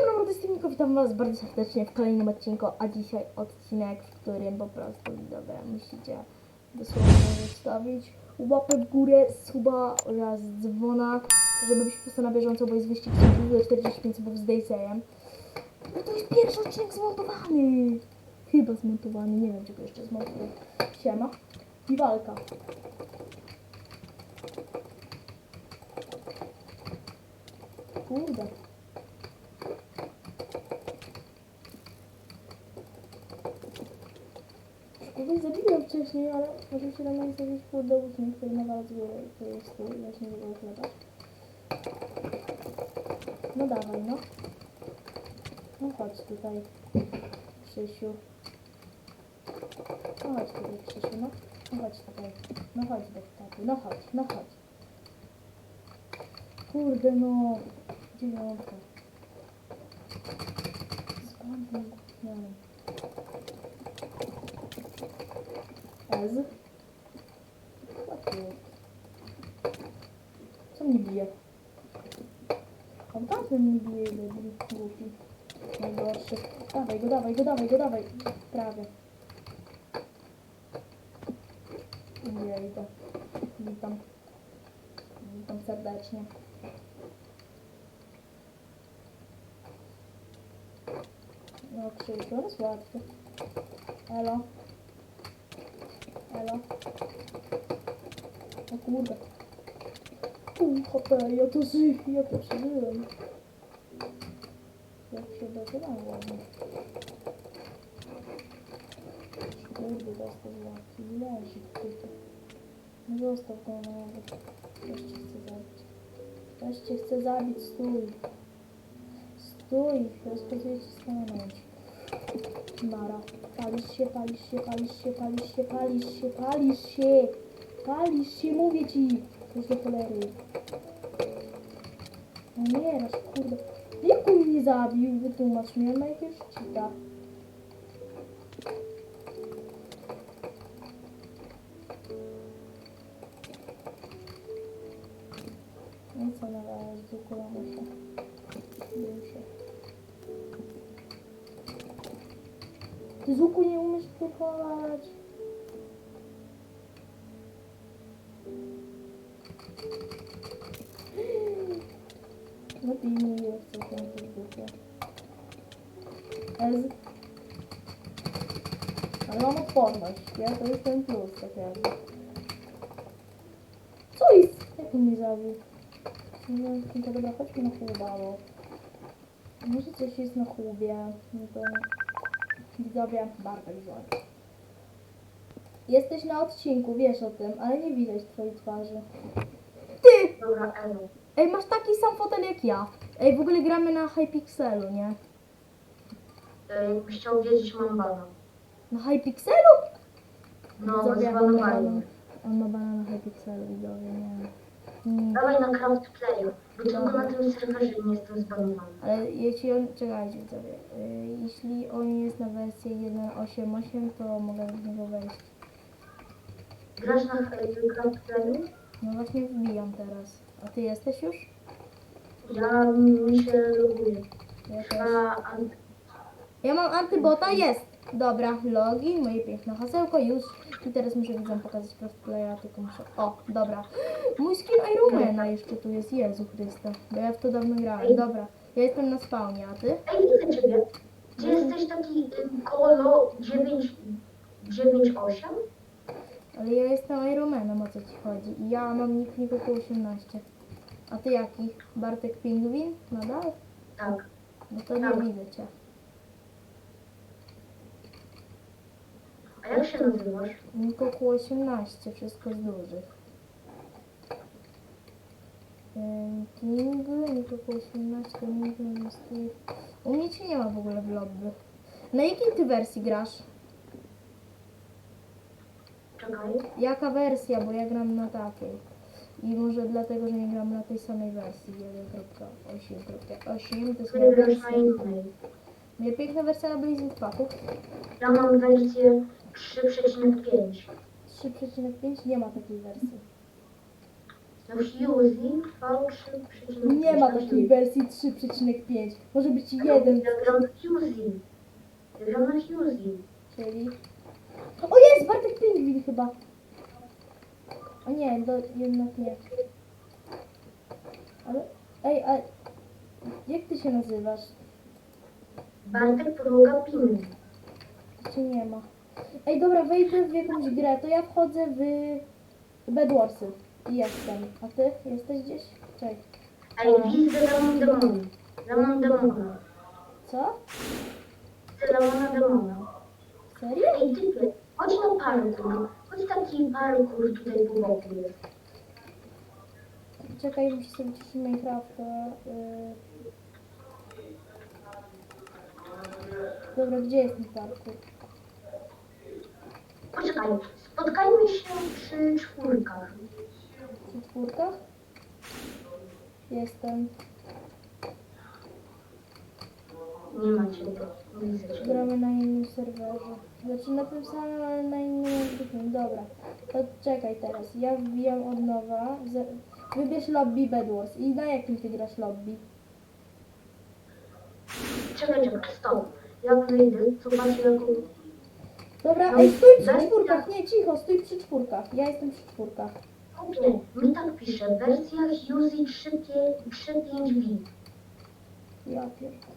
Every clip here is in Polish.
Siemano, młody streamiko, witam was bardzo serdecznie w kolejnym odcinku, a dzisiaj odcinek, w którym po prostu widzowie musicie dosłownie zostawić łapę w górę, suba oraz dzwona, żeby być po prostu na bieżąco, bo jest wyścig z 45 subów z Daysejem. No to jest pierwszy odcinek zmontowany! Chyba zmontowany, nie wiem czy go jeszcze zmontuję. Siema. I walka. Kurde. Kogoś zabiłem wcześniej, ale się tam jakiś kurde uczeń, który nawala z góry, który jest i właśnie nie go chleba. No dawaj, no. No chodź tutaj, Krzysiu. No chodź tutaj, Krzysiu, no. No chodź tutaj. No chodź do taty, no chodź, no chodź. Kurde no. Dziewiątka. Spadł. No. Ez. Co mnie bije? Tamten mnie bije, debil, głupi. Najgorszy. Dawaj go, dawaj go, dawaj go, dawaj. Prawie. Nie idę. Witam. Witam serdecznie. No, Krzysiu, to jest łatwe. Elo. Elo. O kurde. Pół HP, ja to żyję, ja to przeżyłem. Się dogadam ładnie. Kurde, dostał łapki, leży tutaj. Nie został go nawet. Też cię chce zabić. Też cię chce zabić, stój. Stój, rozkazuję ci stanąć. Mara. Palisz się, palisz się, palisz się, palisz się, palisz się, palisz się. Palisz się, mówię ci. Już do cholery. No nie, raz, kurde. Jak on mnie zabił? Wytłumacz mi, on najpierw czyta. No i co nawalać z łuku lamusia? Ty z łuku nie umiesz wychować. No ty nie jest co tam w dupie. Ez. Ale mam odporność, ja to jest ten plus tak jakby. Co jest? Jak on mnie zabił? No, no dobra, chodźmy na chłubało. Może coś jest na chłubie, no to widzowie, Bartek dzwoni. Jesteś na odcinku, wiesz o tym, ale nie widać twojej twarzy. Ty! Dobra, Elu. Ej, masz taki sam fotel jak ja. Ej, w ogóle gramy na Hypixelu, nie? e, Jakbyś chciał wiedzieć, mam bana. Na Hypixelu? No, Widzowie, on ma zbanowali bana, mnie. on ma bana na Hypixelu, widzowie, nie. Mm. Dawaj na crowdplayu, bo tylko na tym serwerze nie jestem zbanowany. Ale jeśli on, czekajcie widzowie, y, jeśli on jest na wersję 1.8.8, to mogę w niego wejść. Grasz na e, crowdplayu? No właśnie wbijam teraz. A ty jesteś już? Ja mi się loguję. Ja też. Ja mam antybota, jest! Dobra, login, moje piękne hasełko, już. I teraz muszę widzom pokazać crossplaya, tylko muszę... O, dobra. Mój skin Ironmana jeszcze tu jest, Jezu Chryste. Bo ja w to dawno grałem. Dobra, ja jestem na spawnie, a ty? Ej, widzę ciebie. Ty jesteś taki y, kolo 9, 9,8? Ale ja jestem Ironmanem, o co ci chodzi. I ja mam nick około 18. A ty jaki? Bartek Pingwin? Nadal? Tak. No to nie Tak. widzę cię. A jak się nazywasz? Nick około 18, wszystko z dużych. King, nick około 18, King, Steve. U mnie cię nie ma w ogóle w lobby. Na jakiej ty wersji grasz? Czekaj. Jaka wersja, bo ja gram na takiej. I może dlatego, że nie gram na tej samej wersji 1.8.8 to jest moja Ty grasz wersja. na innej. Moja piękna wersja na Blazing Packu. Ja mam wersję 3,5. 3.5 nie ma takiej wersji. No Fuzy V3,5. Nie ma takiej wersji 3,5. Może być jeden, Ja gram na Fuzy. Ja gram na Fuzy. czyli... O jest! Bartek Pingwin chyba. O nie, do, jednak nie. Ale... Ej, a... Jak ty się nazywasz? Bartek podłoga ping. Czy nie ma? Ej, dobra, wejdę w jakąś grę, to ja wchodzę w Bedwarsy. I jestem. A ty? Jesteś gdzieś? Czekaj. Ej, widzę Lemon Demona. Lemon Demona. Co? Lemona Demona. Serio? Ej, typy, chodź na parkour. Chodź taki parkour tutaj po boku jest. Czekaj, muszę sobie ciszyć Minecrafta. Yy... Dobra, gdzie jest ten parkour? Poczekaj, spotkajmy się przy czwórkach. Przy czwórkach? Jestem. Nie ma ciebie. Nie widzę ciebie. Gramy na innym serwerze. Znaczy na tym samym, ale na innym zwykłym. Dobra. To czekaj teraz. Ja wbijam od nowa. Wybierz lobby Bedwars. I na jakim ty grasz lobby? Czekaj, czekaj, stop. Ja wyjdę, zobaczę jaką... Dobra, No, ej, stój przy czwórkach. Nie, cicho, stój przy czwórkach. Ja jestem przy czwórkach. Nie, mi tak pisze. Wersja Huzi 3.5V. Ja pierdolę.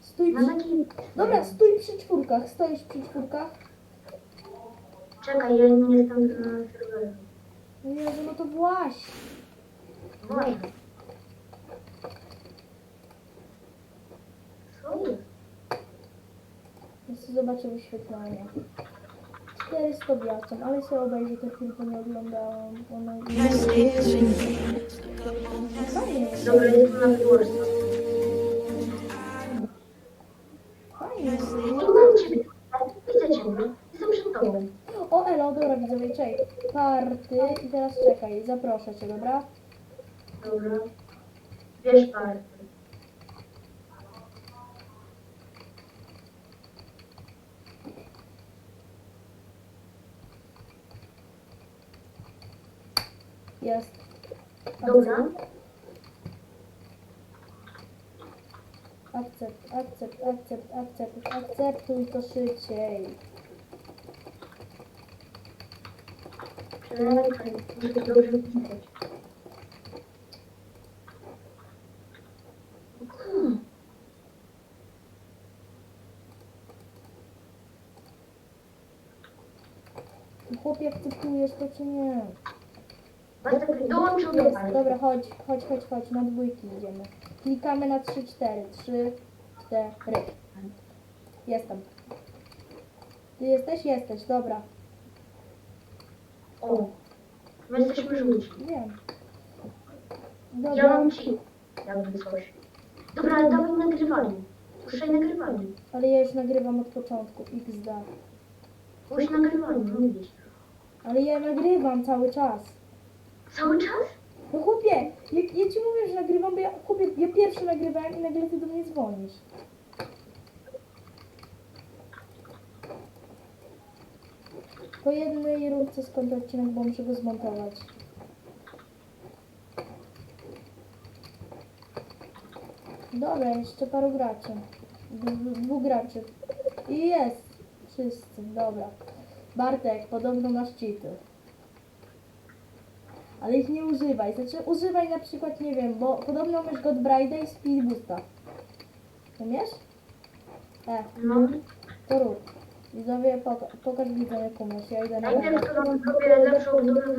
Stój przy... takim... Dobra, stój przy czwórkach. Stoisz przy czwórkach. Czekaj, ja nie jestem na serwerze. No Jezu, no to właśnie. Właśnie. Co jest? Sobie zobaczę wyświetlenie. 400 biasem, ale sobie obejrzę te filmy, nie oglądałam. One... Fajnie jest. Dobra, na dworze. Fajnie jest. Ej, mam ciebie. Widzę ciebie. Jestem przed tobą. O, elo, dobra, widzowie, czekaj. Party i teraz czekaj, zaproszę cię, dobra? Dobra. Wiesz party. Jest. Dobra. Akcept, akcept, akcept, akcept, akceptuj to szybciej. Czekaj, muszę to dobrze pisać. Hmm. Chłopie, akceptujesz to czy nie? Dołączył do Jest, dobra, chodź, chodź, chodź, chodź, na dwójki idziemy. Klikamy na 3, 4, 3, 4. Jestem. Ty jesteś? Jesteś, dobra. O. My jesteśmy żółci. Wiem. Ja Dobra, mam ci. Jakby coś. Dobra, ale dawaj nagrywanie. Puszczaj nagrywanie. ale ja już nagrywam od początku, XD. Puść nagrywanie, mówić. Ale ja nagrywam cały czas. Cały czas? No chłopie, ja, ja ci mówię, że nagrywam, bo ja, chłopie, ja pierwszy nagrywałem i nagle ty do mnie dzwonisz. Po jednej rundce skończę odcinek, bo muszę go zmontować. Dobra, jeszcze paru graczy. Dwóch graczy. I jest. Wszyscy, dobra. Bartek, podobno masz cheaty. Ale ich nie używaj. Znaczy używaj na przykład, nie wiem, bo podobno masz God Friday i Speed Boosta. Umiesz? E, No. to rób. Widzowie, poka pokaż widzom jak umiesz. Ja idę na Najpierw to mam zrobię lepszą dobrym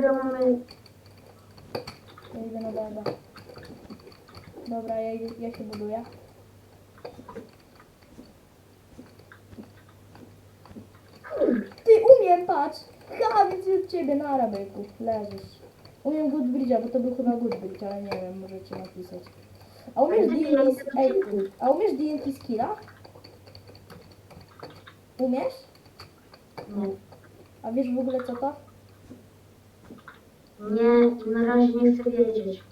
wyrok mamy... Ja idę na lewo. Dobra, ja, idę- ja się buduję. Ty umiem, patrz! Ciebie, na arabyku. Leżysz. Umiem Good Bridge'a, bo to był chyba Good Bridge, ale nie wiem, możecie napisać. A umiesz DNT... Ej, a umiesz DNT skilla? Umiesz? Nie. A wiesz w ogóle co to? Nie, na razie nie chcę wiedzieć.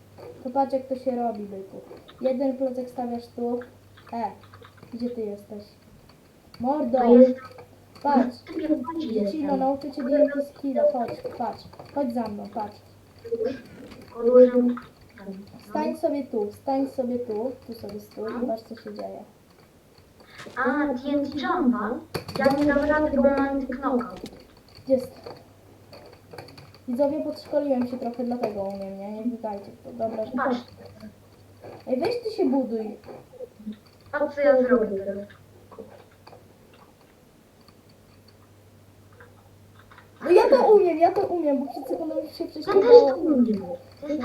To patrz jak to się robi, byku. Jeden klocek stawiasz tu. E, gdzie ty jesteś? Mordo! To jest... Patrz! Cino, nauczę cię DNT skilla, chodź, patrz. Chodź za mną, patrz. Stań sobie tu, stań sobie tu, tu sobie stój, zobacz co się dzieje. A, TNT Jumpa? Ja nie dam rady, bo mam knockout. Jest? Widzowie, podszkoliłem się trochę, dlatego umiem, nie? Nie wnikajcie w to. Dobra, że Patrz, Ej, weź ty się buduj. patrz co ja zrobię teraz. No ja to umiem, ja to umiem, bo przed sekundą się Ja też prześpiewało. to umiem. E.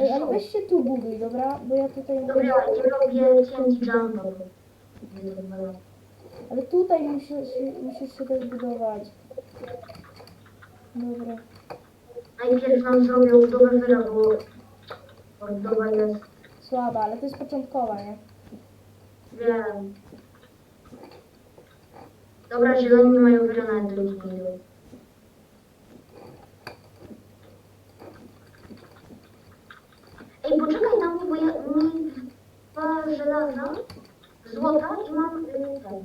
Ej, ale weź się tu buduj, dobra? Bo ja tutaj... Dobra, nie robię TNT Jumpa. bo- Ale tutaj musisz się, musisz się też budować. Dobra. Najpierw nam zrobię budowę wyra, bo budowa jest, Słaba, ale to jest początkowa, nie? wiem. Dobra, zieloni nie mają nie idą. Ej, poczekaj na mnie, bo ja mi dwa żelaza, złota i mam y, ten.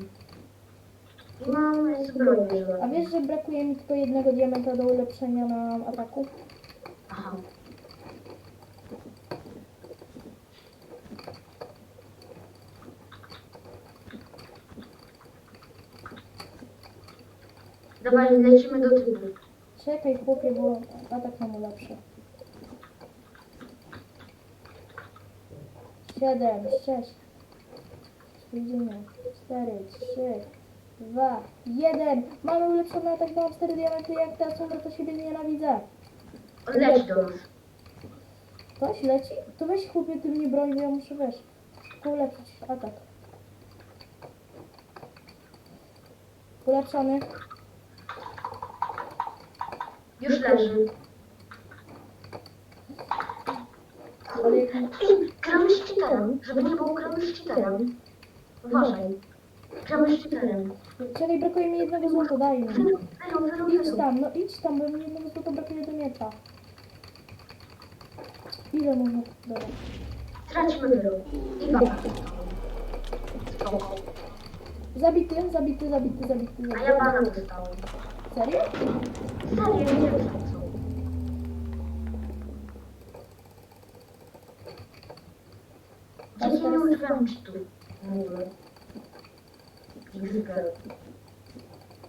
I mam zbroję A żelazną. wiesz, że brakuje mi tylko jednego diamenta do ulepszenia na ataku? Aha. Dawaj, lecimy do tyłu. Czekaj, chłopie, bo atak nam ulepszy. Siedem, sześć, siedzimy, cztery, trzy, dwa, jeden. Mamy ulepszony atak, mam cztery diamenty, jak ta sombra, to siebie nienawidzę. Leci do nas. Ktoś leci? To weź chłopie, ty mnie broń, bo ja muszę, wiesz, szybko ulepszyć atak. Ulepszony. Już leży. Gramy z cheaterem. Żeby nie było, gramy z cheaterem. Uważaj. Gramy z cheaterem. Czekaj, brakuje mi jednego złota, daj mi. Idź tam, no idź tam, bo mi jednego złota brakuje do miecza. Ile można? Dobra. Traćmy wyro. I baba. Zabity, zabity, zabity, zabity, A zabity. ja bana dostałem. Serio? Serio, nie wiem co. Dzieci nie używam czytu. W ogóle. XD.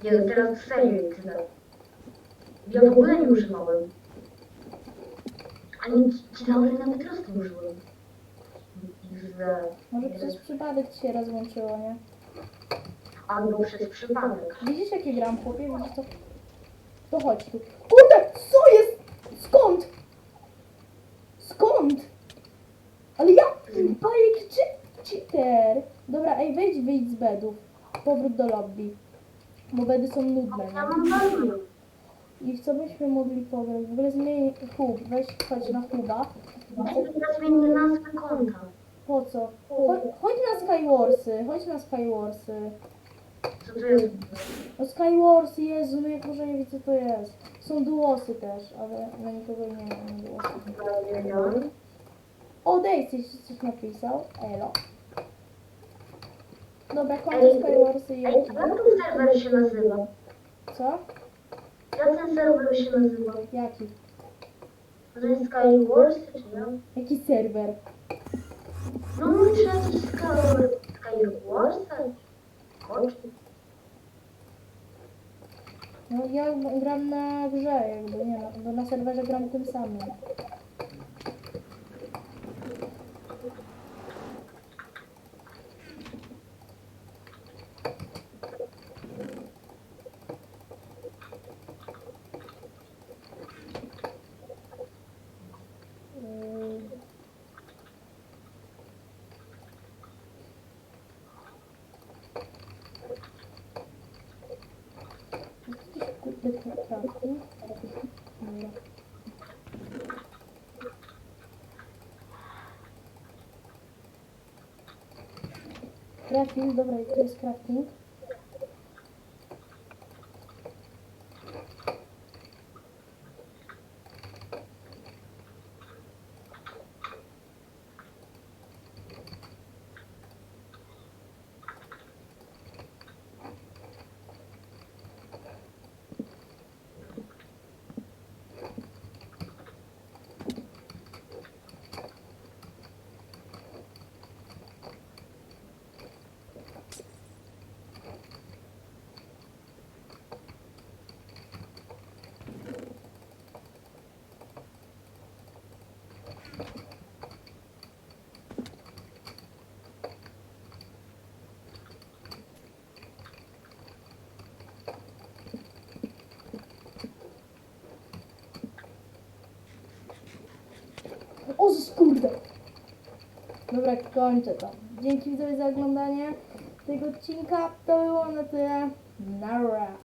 Nie no, teraz serio XD. Ja w ogóle nie używałem. Ani dzielaury nawet raz nie użyłem. XD. Może przez przypadek ci się rozłączyło, nie? Albo przez przypadek. Widzisz jakie gram, chłopie? Widzisz to? To chodź tu. Kurde, co jest? Skąd? Skąd? Ale ja... Bajek czy cheater? Dobra, ej, wejdź, wyjdź z bedów. Powrót do lobby. Bo bedy są nudne, Ja nie? mam balon. I w co byśmy mogli pograć? W ogóle zmień hub, weź chodź na huba. Ja zmienię nazwę konta. Po co? Chodź, chodź na Skywarsy, chodź na Skywarsy. Jest? No Skywarsy, Jezu, no jak może nie co to jest. Są duosy też, ale na nikogo nie ma duosy. O, Daisy coś napisał. Elo. Dobra, kończę Skywarsy i jak ten serwer się nazywa? Co? Jak ten serwer się nazywa? Jaki? To jest Skywars, czy nie? Jaki serwer? No może jakiś Sky- Skywars? No ja gram na grze jakby, nie bo na serwerze gram tym samym. Yy. Jakiś kurde crafting. Dobra. Crafting, dobra, Dobra, kończę to. Dzięki widzowie za oglądanie tego odcinka. To było na tyle. Nara.